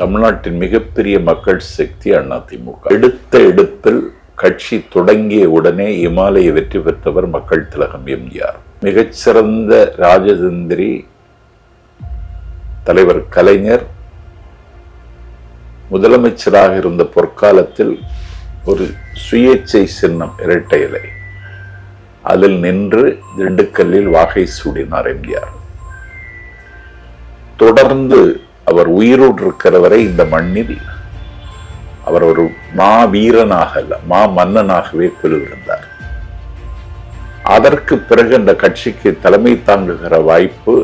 தமிழ்நாட்டின் மிகப்பெரிய மக்கள் சக்தி அதிமுக. எடுத்த எடுப்பில் கட்சி தொடங்கிய உடனே இமாலய வெற்றி பெற்றவர் மக்கள் திலகம் எம்ஜிஆர். மிகச்சிறந்த ராஜதந்திரி தலைவர் கலைஞர் முதலமைச்சராக இருந்த பொற்காலத்தில் ஒரு சுயேச்சை சின்னம் இரட்டை இலை. அதில் நின்று திண்டுக்கல்லில் வாகை சூடினார் எம்ஜிஆர். தொடர்ந்து அவர் உயிரோடு இருக்கிற வரை இந்த மண்ணில் அவர் ஒரு மா வீரனாக அல்ல மா மன்னனாகவே கொலுவிருந்தார் அதற்கு பிறகு அந்த கட்சிக்கு தலைமை தாங்குகிற வாய்ப்பு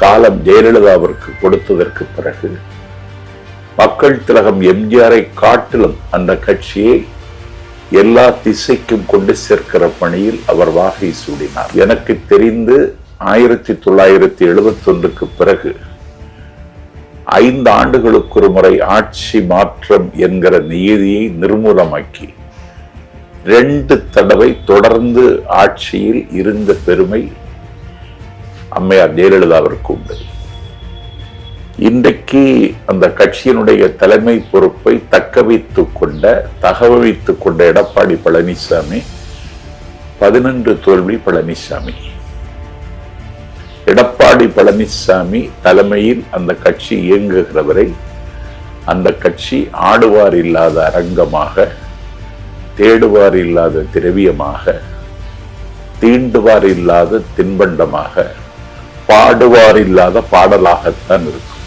காலம் ஜெயலலிதாவிற்கு கொடுத்ததற்கு பிறகு மக்கள் திலகம் எம்ஜிஆரை காட்டிலும் அந்த கட்சியை எல்லா திசைக்கும் கொண்டு சேர்க்கிற பணியில் அவர் வாகை சூடினார். எனக்கு தெரிந்து ஆயிரத்தி தொள்ளாயிரத்தி எழுபத்தி ஒன்றுக்கு பிறகு ஐந்து ஆண்டுகளுக்கு ஒரு முறை ஆட்சி மாற்றம் என்கிற நியதியை நிர்மூலமாக்கி ரெண்டு தடவை தொடர்ந்து ஆட்சியில் இருந்த பெருமை அம்மையார் ஜெயலலிதாவிற்கு உண்டு. இன்றைக்கு அந்த கட்சியினுடைய தலைமை பொறுப்பை தக்க வைத்துக் கொண்ட தகவல் வைத்துக் கொண்ட எடப்பாடி பழனிசாமி பதினொன்று தோல்வி பழனிசாமி. எடப்பாடி பழனிசாமி தலைமையில் அந்த கட்சி இயங்குகிறவரை அந்த கட்சி ஆடுவார் இல்லாத அரங்கமாக தேடுவார் இல்லாத திரவியமாக தீண்டுவார் இல்லாத தின்பண்டமாக பாடுவார் இல்லாத பாடலாகத்தான் இருக்கும்.